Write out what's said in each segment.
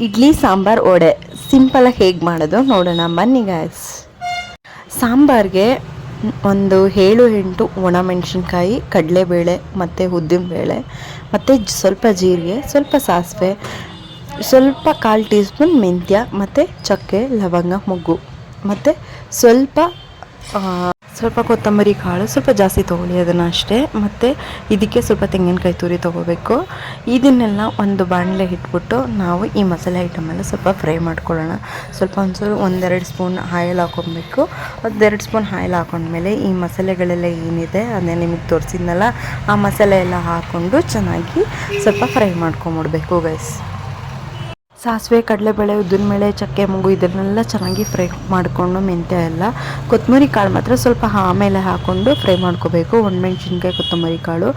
ಇಡ್ಲಿ, ಸಾಂಬಾರ್, ವಡೆ. ಸಿಂಪಲಾಗಿ ಹೇಗೆ ಮಾಡೋದು? ನೋಡೋಣ. ಬನ್ನಿ ಗಾಯ್ಸ್ ಸಾಂಬಾರ್ಗೆ ಒಂದು ಏಳು, ಎಂಟು ಒಣಮೆಣಸಿನ್ಕಾಯಿ ಕಡಲೆಬೇಳೆ, ಮತ್ತು ಉದ್ದಿನಬೇಳೆ, ಮತ್ತು ಜ- ಸ್ವಲ್ಪ ಜೀರಿಗೆ, ಸ್ವಲ್ಪ ಸಾಸಿವೆ, ಸ್ವಲ್ಪ ಕಾಲು ಟೀ ಸ್ಪೂನ್ ಮೆಂತ್ಯ, ಮತ್ತು ಚಕ್ಕೆ, ಲವಂಗ, ಮೊಗ್ಗು, ಮತ್ತು ಸ್ವಲ್ಪ ಸ್ವಲ್ಪ ಕೊತ್ತಂಬರಿ ಕಾಳು, ಸ್ವಲ್ಪ ಜಾಸ್ತಿ ತೊಗೊಳ್ಳಿ ಅದನ್ನು ಅಷ್ಟೇ. ಮತ್ತು ಇದಕ್ಕೆ ಸ್ವಲ್ಪ ತೆಂಗಿನಕಾಯಿ ತುರಿ ತೊಗೋಬೇಕು. ಇದನ್ನೆಲ್ಲ ಒಂದು ಬಾಣಲೆ ಇಟ್ಬಿಟ್ಟು ನಾವು ಈ ಮಸಾಲೆ ಐಟಮೆಲ್ಲ ಸ್ವಲ್ಪ ಫ್ರೈ ಮಾಡ್ಕೊಳ್ಳೋಣ. ಸ್ವಲ್ಪ ಒಂದ್ಸಲ ಒಂದೆರಡು ಸ್ಪೂನ್ ಆಯಿಲ್ ಹಾಕೊಬೇಕು ಅದೆರಡು ಸ್ಪೂನ್ ಆಯಿಲ್ ಹಾಕೊಂಡ್ಮೇಲೆ ಈ ಮಸಾಲೆಗಳೆಲ್ಲ ಏನಿದೆ ಅದನ್ನೇ ನಿಮಗೆ ತೋರಿಸಿದ್ನಲ್ಲ, ಆ ಮಸಾಲೆ ಎಲ್ಲ ಹಾಕ್ಕೊಂಡು ಚೆನ್ನಾಗಿ ಸ್ವಲ್ಪ ಫ್ರೈ ಮಾಡ್ಕೊಂಬಿಡ್ಬೇಕು ಗೈಸ್ ಸಾಸಿವೆ, ಕಡಲೆಬೇಳೆ, ಉದ್ದಿನಬೇಳೆ, ಚಕ್ಕೆ, ಮೂಗು ಇದನ್ನೆಲ್ಲ ಚೆನ್ನಾಗಿ ಫ್ರೈ ಮಾಡಿಕೊಂಡು ಮೆಂತ್ಯ ಎಲ್ಲ. ಕೊತ್ತಂಬರಿ ಕಾಳು ಮಾತ್ರ ಸ್ವಲ್ಪ ಆಮೇಲೆ ಹಾಕ್ಕೊಂಡು ಫ್ರೈ ಮಾಡ್ಕೋಬೇಕು. ಒಣಮೆಣ್ಸಿನ್ಕಾಯಿ ಕೊತ್ತಂಬರಿ ಕಾಳು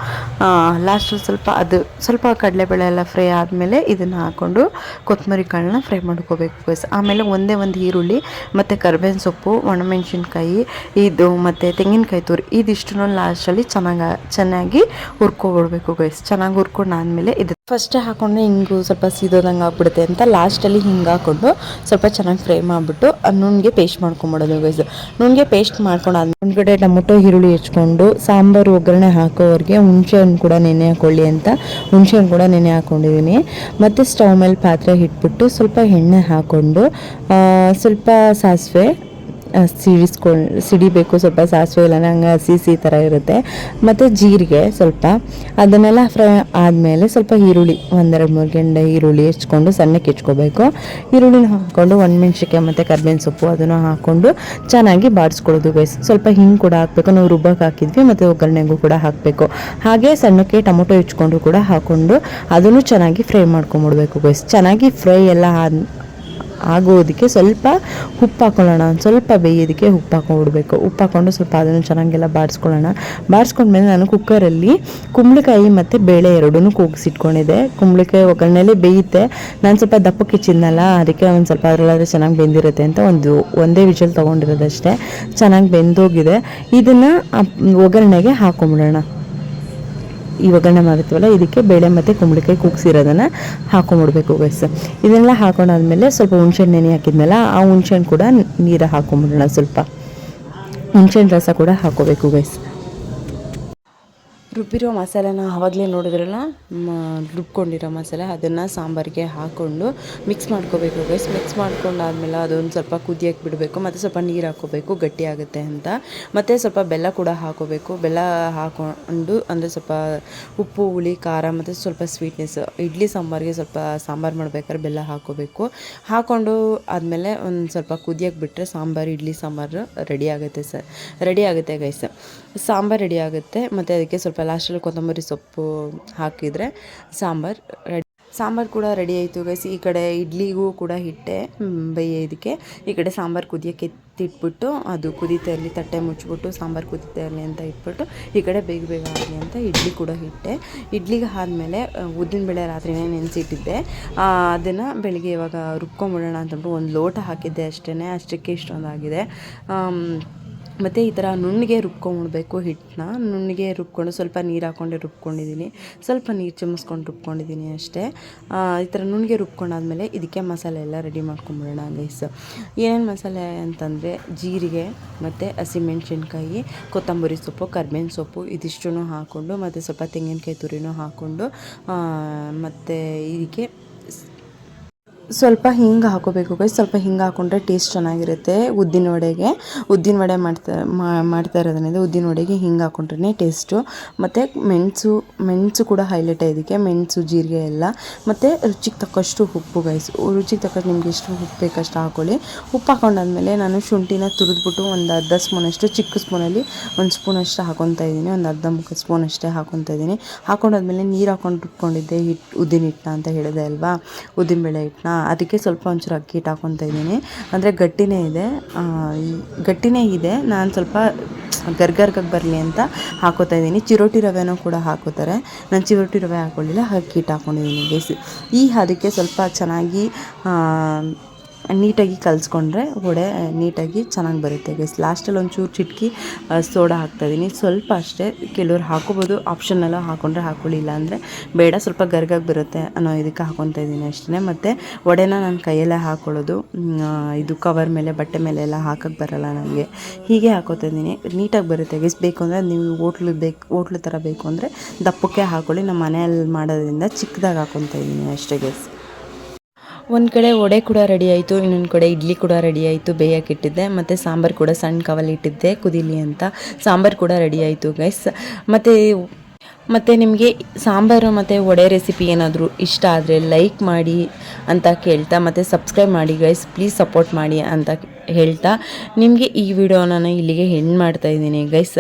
ಲಾಸ್ಟಲ್ಲಿ ಸ್ವಲ್ಪ ಅದು, ಸ್ವಲ್ಪ ಕಡಲೆಬೇಳೆ ಎಲ್ಲ ಫ್ರೈ ಆದಮೇಲೆ ಇದನ್ನು ಹಾಕ್ಕೊಂಡು ಕೊತ್ತಂಬರಿ ಕಾಳನ್ನ ಫ್ರೈ ಮಾಡ್ಕೋಬೇಕು ಬಸ್ ಆಮೇಲೆ ಒಂದೇ ಒಂದು ಈರುಳ್ಳಿ, ಮತ್ತು ಕರ್ಬೇವಿನ ಸೊಪ್ಪು ಒಣಮೆಣ್ಸಿನ್ಕಾಯಿ ಇದು ಮತ್ತು ತೆಂಗಿನಕಾಯಿ ತುರಿ, ಇದಿಷ್ಟನ್ನು ಲಾಸ್ಟಲ್ಲಿ ಚೆನ್ನಾಗಿ ಚೆನ್ನಾಗಿ ಹುರ್ಕೊಬಿಡ್ಬೇಕು ಗೈಸ್ ಚೆನ್ನಾಗಿ ಹುರ್ಕೊಂಡಾದ್ಮೇಲೆ ಇದು ಫಸ್ಟೇ ಹಾಕೊಂಡು ಹಿಂಗು ಸ್ವಲ್ಪ ಸೀದೋದಂಗೆ ಆಗ್ಬಿಡುತ್ತೆ ಅಂತ ಲಾಸ್ಟಲ್ಲಿ ಹಿಂಗೆ ಹಾಕ್ಕೊಂಡು ಸ್ವಲ್ಪ ಚೆನ್ನಾಗಿ ಫ್ರೈ ಮಾಡಿಬಿಟ್ಟು ನುಣ್ಣಗೆ ಪೇಸ್ಟ್ ಮಾಡ್ಕೊಂಬಿಡೋದು ಗೈಸ್ ನುಣ್ಣಗೆ ಪೇಸ್ಟ್ ಮಾಡ್ಕೊಂಡು ಮುಂದ್ಗಡೆ ಟೊಮೊಟೊ, ಈರುಳ್ಳಿ ಹೆಚ್ಕೊಂಡು ಸಾಂಬಾರು, ಒಗ್ಗರಣೆ ಹಾಕೋರಿಗೆ ಹುಣಸೆ ಹಣ್ಣು ಕೂಡ ನೆನೆ ಹಾಕೊಳ್ಳಿ ಅಂತ ಹುಣಸೆ ಹಣ್ಣು ಕೂಡ ನೆನೆ ಹಾಕೊಂಡಿದ್ದೀನಿ. ಮತ್ತು ಸ್ಟವ್ ಮೇಲೆ ಪಾತ್ರೆ ಇಟ್ಬಿಟ್ಟು ಸ್ವಲ್ಪ ಎಣ್ಣೆ ಹಾಕ್ಕೊಂಡು ಸ್ವಲ್ಪ ಸಾಸಿವೆ ಸಿಡಿಸ್ಕೊಂಡು ಸಿಡಿಬೇಕು ಸ್ವಲ್ಪ ಸಾಸಿವೆ ಇಲ್ಲ ಹಂಗೆ ಹಸಿ ಥರ ಇರುತ್ತೆ. ಮತ್ತು ಜೀರಿಗೆ ಸ್ವಲ್ಪ. ಅದನ್ನೆಲ್ಲ ಫ್ರೈ ಆದಮೇಲೆ ಸ್ವಲ್ಪ ಈರುಳ್ಳಿ, ಒಂದೆರಡು ಮೂರು ಗಂಡೆ ಈರುಳ್ಳಿ ಹೆಚ್ಕೊಂಡು ಸಣ್ಣಕ್ಕೆ ಹೆಚ್ಕೋಬೇಕು. ಈರುಳ್ಳಿನ ಹಾಕ್ಕೊಂಡು ಒಣಮೆಣ್ಸಿಕಾಯಿ ಮತ್ತು ಕರ್ಬೇವಿನ ಸೊಪ್ಪು ಅದನ್ನು ಹಾಕ್ಕೊಂಡು ಚೆನ್ನಾಗಿ ಬಾಡಿಸ್ಕೊಳ್ಳೋದು ಬೇಸ್ ಸ್ವಲ್ಪ ಹಿಂಗೆ ಕೂಡ ಹಾಕಬೇಕು. ನಾವು ರುಬ್ಬಕ್ಕೆ ಹಾಕಿದ್ವಿ ಮತ್ತು ಒಗ್ಗರಣೆಗೂ ಕೂಡ ಹಾಕಬೇಕು. ಹಾಗೆ ಸಣ್ಣಕ್ಕೆ ಟೊಮೊಟೊ ಹೆಚ್ಕೊಂಡು ಕೂಡ ಹಾಕ್ಕೊಂಡು ಅದನ್ನು ಚೆನ್ನಾಗಿ ಫ್ರೈ ಮಾಡ್ಕೊಂಬಿಡ್ಬೇಕು ಗೈಸ್ ಚೆನ್ನಾಗಿ ಫ್ರೈ ಎಲ್ಲ ಆದ ಆಗೋದಕ್ಕೆ ಸ್ವಲ್ಪ ಉಪ್ಪು ಹಾಕೊಳ್ಳೋಣ ಒಂದು ಸ್ವಲ್ಪ ಬೇಯೋದಕ್ಕೆ ಉಪ್ಪು ಹಾಕೊಂಡ್ಬಿಡ್ಬೇಕು ಉಪ್ಪು ಹಾಕ್ಕೊಂಡು ಸ್ವಲ್ಪ ಅದನ್ನು ಚೆನ್ನಾಗೆಲ್ಲ ಬಾಡಿಸ್ಕೊಳ್ಳೋಣ ಬಾಡಿಸ್ಕೊಂಡ್ಮೇಲೆ ನಾನು ಕುಕ್ಕರಲ್ಲಿ ಕುಂಬಳಕಾಯಿ ಮತ್ತು ಬೇಳೆ ಎರಡೂ ಕೂಗಿಸಿಟ್ಕೊಂಡಿದ್ದೆ. ಕುಂಬಳಕಾಯಿ ಒಗ್ಗರಣೆಲೆ ಬೇಯುತ್ತೆ. ನಾನು ಸ್ವಲ್ಪ ದಪ್ಪಕ್ಕೆ ಚಿನ್ನಲ್ಲ ಅದಕ್ಕೆ ಒಂದು ಸ್ವಲ್ಪ ಅದರೊಳಗೆ ಚೆನ್ನಾಗಿ ಬೆಂದಿರುತ್ತೆ ಅಂತ ಒಂದು, ಒಂದೇ ವಿಷಲ್ ತೊಗೊಂಡಿರೋದಷ್ಟೇ. ಚೆನ್ನಾಗಿ ಬೆಂದೋಗಿದೆ. ಇದನ್ನು ಒಗ್ಗರಣೆಗೆ ಹಾಕೊಂಬಿಡೋಣ. ಒಗ್ಗರಣೆ ಮಾಡಿರ್ತೀವಲ್ಲ ಇದಕ್ಕೆ ಬೇಳೆ ಮತ್ತು ಕುಂಬಳಕಾಯಿ ಕುಗ್ಸಿರೋದನ್ನು ಹಾಕೊಂಬಿಡ್ಬೇಕು ಗೈಸ್ ಇದನ್ನೆಲ್ಲ ಹಾಕೊಂಡಾದ್ಮೇಲೆ ಸ್ವಲ್ಪ ಹುಣ್ಸೆಹಣ್ಣು ನೆನೆ ಹಾಕಿದ್ಮೇಲೆ ಆ ಹುಣ್ಸೆಹಣ್ಣು ಕೂಡ ನೀರು ಹಾಕೊಂಬಿಡೋಣ ಸ್ವಲ್ಪ. ಹುಣ್ಸೆಹಣ್ಣು ರಸ ಕೂಡ ಹಾಕೋಬೇಕು ಗೈಸ್ ರುಬ್ಬಿರೋ ಮಸಾಲೆನ ಆವಾಗಲೇ ನೋಡಿದ್ರಲ್ಲ? ರುಬ್ಕೊಂಡಿರೋ ಮಸಾಲೆ, ಅದನ್ನು ಸಾಂಬಾರಿಗೆ ಹಾಕ್ಕೊಂಡು ಮಿಕ್ಸ್ ಮಾಡ್ಕೋಬೇಕು ಗೈಸ್ ಮಿಕ್ಸ್ ಮಾಡ್ಕೊಂಡಾದ್ಮೇಲೆ ಅದೊಂದು ಸ್ವಲ್ಪ ಕುದಿಯಕ್ಕೆ ಬಿಡಬೇಕು, ಮತ್ತು ಸ್ವಲ್ಪ ನೀರು ಹಾಕ್ಕೋಬೇಕು ಗಟ್ಟಿ ಆಗುತ್ತೆ ಅಂತ. ಮತ್ತು ಸ್ವಲ್ಪ ಬೆಲ್ಲ ಕೂಡ ಹಾಕೋಬೇಕು. ಬೆಲ್ಲ ಹಾಕ್ಕೊಂಡು ಅಂದರೆ ಸ್ವಲ್ಪ ಉಪ್ಪು, ಹುಳಿ, ಖಾರ, ಮತ್ತು ಸ್ವಲ್ಪ ಸ್ವೀಟ್ನೆಸ್ ಇಡ್ಲಿ ಸಾಂಬಾರಿಗೆ ಸ್ವಲ್ಪ ಸಾಂಬಾರು ಮಾಡ್ಬೇಕಾದ್ರೆ ಬೆಲ್ಲ ಹಾಕೋಬೇಕು. ಹಾಕ್ಕೊಂಡು ಆದಮೇಲೆ ಒಂದು ಸ್ವಲ್ಪ ಕುದಿಯಕ್ಕೆ ಬಿಟ್ಟರೆ ಸಾಂಬಾರು, ಇಡ್ಲಿ ಸಾಂಬಾರು ರೆಡಿ ಆಗುತ್ತೆ ಸರ್. ರೆಡಿ ಆಗುತ್ತೆ ಗೈಸ್ ಸಾಂಬಾರು ರೆಡಿ ಆಗುತ್ತೆ. ಮತ್ತು ಅದಕ್ಕೆ ಸ್ವಲ್ಪ ಲಾಸ್ಟಲ್ಲಿ ಕೊತ್ತಂಬರಿ ಸೊಪ್ಪು ಹಾಕಿದರೆ ಸಾಂಬಾರು ರೆಡಿ ಸಾಂಬಾರು ಕೂಡ ರೆಡಿ ಆಯಿತು ಗೈಸ್ ಈ ಕಡೆ ಇಡ್ಲಿಗೂ ಕೂಡ ಹಿಟ್ಟೆ ಬೇಯೋದಕ್ಕೆ ಈ ಕಡೆ ಸಾಂಬಾರು ಕುದಿಯೋಕ್ಕೆ ಎತ್ತಿಟ್ಬಿಟ್ಟು ಅದು ಕುದೀತಾ ಇರಲಿ ತಟ್ಟೆ ಮುಚ್ಚಿಬಿಟ್ಟು ಸಾಂಬಾರು ಕುದೀತಾ ಇರಲಿ ಅಂತ ಇಟ್ಬಿಟ್ಟು, ಈ ಕಡೆ ಬೇಗ ಬೇಗ ಆಗಲಿ ಅಂತ ಇಡ್ಲಿ ಕೂಡ ಹಿಟ್ಟೆ. ಇಡ್ಲಿಗೆ ಆದಮೇಲೆ ಉದ್ದಿನಬೇಳೆ ರಾತ್ರಿನೇ ನೆನೆಸಿಟ್ಟಿದ್ದೆ. ಅದನ್ನು ಬೆಳಿಗ್ಗೆ ಇವಾಗ ರುಬ್ಕೊಂಬಿಡೋಣ ಅಂತಂದ್ಬಿಟ್ಟು ಒಂದು ಲೋಟ ಹಾಕಿದ್ದೆ ಅಷ್ಟೇ ಅಷ್ಟಕ್ಕೆ ಇಷ್ಟೊಂದಾಗಿದೆ. ಮತ್ತು ಈ ಥರ ನುಣ್ಣಗೆ ರುಬ್ಕೊಂಬಿಡ್ಬೇಕು ಹಿಟ್ಟನ್ನ. ನುಣ್ಣಗೆ ರುಬ್ಕೊಂಡು ಸ್ವಲ್ಪ ನೀರು ಹಾಕ್ಕೊಂಡೆ ರುಬ್ಕೊಂಡಿದ್ದೀನಿ. ಸ್ವಲ್ಪ ನೀರು ಚಿಮ್ಮಿಸ್ಕೊಂಡು ರುಬ್ಕೊಂಡಿದ್ದೀನಿ ಅಷ್ಟೇ. ಈ ಥರ ನುಣ್ಣಗೆ ರುಬ್ಕೊಂಡಾದ್ಮೇಲೆ ಇದಕ್ಕೆ ಮಸಾಲೆ ಎಲ್ಲ ರೆಡಿ ಮಾಡ್ಕೊಂಬಿಡೋಣ ಗೈಸ್ ಏನೇನು ಮಸಾಲೆ ಅಂತಂದರೆ ಜೀರಿಗೆ, ಮತ್ತು ಹಸಿಮೆಣ್ಸಿನ್ಕಾಯಿ, ಕೊತ್ತಂಬರಿ ಸೊಪ್ಪು, ಕರ್ಬೇವಿನ ಸೊಪ್ಪು ಇದಿಷ್ಟು ಹಾಕ್ಕೊಂಡು ಮತ್ತು ಸ್ವಲ್ಪ ತೆಂಗಿನಕಾಯಿ ತುರಿನೂ ಹಾಕ್ಕೊಂಡು ಮತ್ತು ಇದಕ್ಕೆ ಸ್ವಲ್ಪ ಹಿಂಗೆ ಹಾಕೋಬೇಕು ಗೈಸ್ ಸ್ವಲ್ಪ ಹಿಂಗೆ ಹಾಕೊಂಡ್ರೆ ಟೇಸ್ಟ್ ಚೆನ್ನಾಗಿರುತ್ತೆ ಉದ್ದಿನ ವಡೆಗೆ. ಉದ್ದಿನ ವಡೆ ಮಾಡ್ತಾ ಮಾಡ್ತಾ ಇರೋದ್ರಿಂದ ಉದ್ದಿನ ವಡೆಗೆ ಹಿಂಗೆ ಹಾಕೊಂಡ್ರೆ ಟೇಸ್ಟು ಮತ್ತು ಮೆಣಸು ಮೆಣಸು ಕೂಡ ಹೈಲೈಟ್ ಇದಕ್ಕೆ ಮೆಣಸು, ಜೀರಿಗೆ ಎಲ್ಲ. ಮತ್ತು ರುಚಿಗೆ ತಕ್ಕಷ್ಟು ಉಪ್ಪು ಗೈಸ್ ರುಚಿಗೆ ತಕ್ಕಷ್ಟು ನಿಮ್ಗೆ ಎಷ್ಟು ಉಪ್ಪು ಬೇಕಷ್ಟು ಹಾಕೊಳ್ಳಿ. ಉಪ್ಪು ಹಾಕೊಂಡಾದ್ಮೇಲೆ ನಾನು ಶುಂಠಿನ ತುರಿದ್ಬಿಟ್ಟು ಒಂದು ಅರ್ಧ ಸ್ಪೂನಷ್ಟು ಚಿಕ್ಕ ಸ್ಪೂನಲ್ಲಿ ಒಂದು ಸ್ಪೂನಷ್ಟು ಹಾಕೊತಾ ಇದ್ದೀನಿ. ಒಂದು ಅರ್ಧ ಮುಖ ಸ್ಪೂನ್ ಅಷ್ಟೇ ಹಾಕೊತಾ ಇದ್ದೀನಿ. ಹಾಕೊಂಡಾದ್ಮೇಲೆ ನೀರು ಹಾಕೊಂಡು ಇಟ್ಕೊಂಡಿದ್ದೆ ಹಿಟ್ಟು ಉದ್ದಿನ ಹಿಟ್ಟನ್ನ ಅಂತ ಹೇಳಿದೆ ಅಲ್ವಾ? ಉದ್ದಿನ ಬೇಳೆ ಹಿಟ್ಟನ್ನ ಅದಕ್ಕೆ ಸ್ವಲ್ಪ ಒಂಚೂರು ಅಕ್ಕಿ ಹಿಟ್ಟು ಹಾಕೊತಾ ಇದ್ದೀನಿ. ಅಂದರೆ ಗಟ್ಟಿನೇ ಇದೆ. ಗಟ್ಟಿನೇ ಇದೆ. ನಾನು ಸ್ವಲ್ಪ ಗರ್ಗರ್ಗಕ್ಕೆ ಬರಲಿ ಅಂತ ಹಾಕೋತಾ ಇದ್ದೀನಿ. ಚಿರೋಟಿ ರವೆನೂ ಕೂಡ ಹಾಕೋತಾರೆ. ನಾನು ಚಿರೋಟಿ ರವೆ ಹಾಕೊಳ್ಳಿಲ್ಲ, ಅಕ್ಕಿ ಹಿಟ್ಟು ಹಾಕ್ಕೊಂಡಿದ್ದೀನಿ ಬೇಸಿ. ಈ ಅದಕ್ಕೆ ಸ್ವಲ್ಪ ಚೆನ್ನಾಗಿ ನೀಟಾಗಿ ಕಲಿಸ್ಕೊಂಡ್ರೆ ವಡೆ ನೀಟಾಗಿ ಚೆನ್ನಾಗಿ ಬರುತ್ತೆ ಗೈಸ್ ಲಾಸ್ಟಲ್ಲಿ ಒಂಚೂರು ಚಿಟಕಿ ಸೋಡಾ ಹಾಕ್ತಾಯಿದ್ದೀನಿ ಸ್ವಲ್ಪ ಅಷ್ಟೇ ಕೆಲವ್ರು ಹಾಕೋಬೋದು. ಆಪ್ಷನ್ನೆಲ್ಲ ಹಾಕೊಂಡ್ರೆ ಹಾಕೊಳ್ಳಿ ಅಂದರೆ ಬೇಡ. ಸ್ವಲ್ಪ ಗರ್ಗಾಗಿ ಬರುತ್ತೆ ಅನ್ನೋ ಇದಕ್ಕೆ ಹಾಕೊತಾ ಇದ್ದೀನಿ ಅಷ್ಟೇ ಮತ್ತು ವಡೆನ ನಾನು ಕೈಯಲ್ಲೇ ಹಾಕೊಳ್ಳೋದು. ಇದು ಕವರ್ ಮೇಲೆ, ಬಟ್ಟೆ ಮೇಲೆ ಎಲ್ಲ ಹಾಕಕ್ಕೆ ಬರೋಲ್ಲ ನನಗೆ. ಹೀಗೆ ಹಾಕೋತಾ ಇದ್ದೀನಿ ನೀಟಾಗಿ ಬರುತ್ತೆ ಗೈಸ್ ಬೇಕು ಅಂದರೆ ನೀವು ಹೋಟ್ಲು ಬೇಕು ಓಟ್ಲ್ ಥರ ಬೇಕು ಅಂದರೆ ದಪ್ಪಕ್ಕೆ ಹಾಕೊಳ್ಳಿ. ನಮ್ಮ ಮನೆಯಲ್ಲಿ ಮಾಡೋದ್ರಿಂದ ಚಿಕ್ಕದಾಗಿ ಹಾಕೊತಾ ಇದ್ದೀನಿ ಅಷ್ಟೇ ಗೈಸ್ ಒಂದು ಕಡೆ ವಡೆ ಕೂಡ ರೆಡಿ ಆಯಿತು, ಇನ್ನೊಂದು ಕಡೆ ಇಡ್ಲಿ ಕೂಡ ರೆಡಿ ಆಯಿತು ಬೇಯಕ್ಕಿಟ್ಟಿದ್ದೆ ಮತ್ತು ಸಾಂಬಾರು ಕೂಡ ಸಣ್ಣ ಕವಲ್ಲಿ ಇಟ್ಟಿದ್ದೆ, ಕುದಿಲಿ ಅಂತ. ಸಾಂಬಾರು ಕೂಡ ರೆಡಿ ಆಯಿತು ಗೈಸ್ ಮತ್ತು ಮತ್ತು ನಿಮಗೆ ಸಾಂಬಾರು ಮತ್ತು ವಡೆ ರೆಸಿಪಿ ಏನಾದರೂ ಇಷ್ಟ ಆದರೆ ಲೈಕ್ ಮಾಡಿ ಅಂತ ಕೇಳ್ತಾ, ಮತ್ತು ಸಬ್ಸ್ಕ್ರೈಬ್ ಮಾಡಿ ಗೈಸ್ ಪ್ಲೀಸ್ ಸಪೋರ್ಟ್ ಮಾಡಿ ಅಂತ ಹೇಳ್ತಾ, ನಿಮಗೆ ಈ ವಿಡಿಯೋ ನಾನು ಇಲ್ಲಿಗೆ ಹೆಣ್ಣು ಮಾಡ್ತಾ ಇದ್ದೀನಿ ಗೈಸ್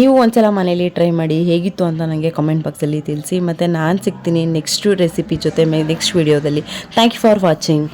ನೀವು ಒಂದ್ಸಲ ಮನೇಲಿ ಟ್ರೈ ಮಾಡಿ, ಹೇಗಿತ್ತು ಅಂತ ನನಗೆ ಕಮೆಂಟ್ ಬಾಕ್ಸಲ್ಲಿ ತಿಳಿಸಿ. ಮತ್ತು ನಾನು ಸಿಗ್ತೀನಿ ನೆಕ್ಸ್ಟು ರೆಸಿಪಿ ಜೊತೆ ನೆಕ್ಸ್ಟ್ ವಿಡಿಯೋದಲ್ಲಿ ಥ್ಯಾಂಕ್ ಯು ಫಾರ್ ವಾಚಿಂಗ್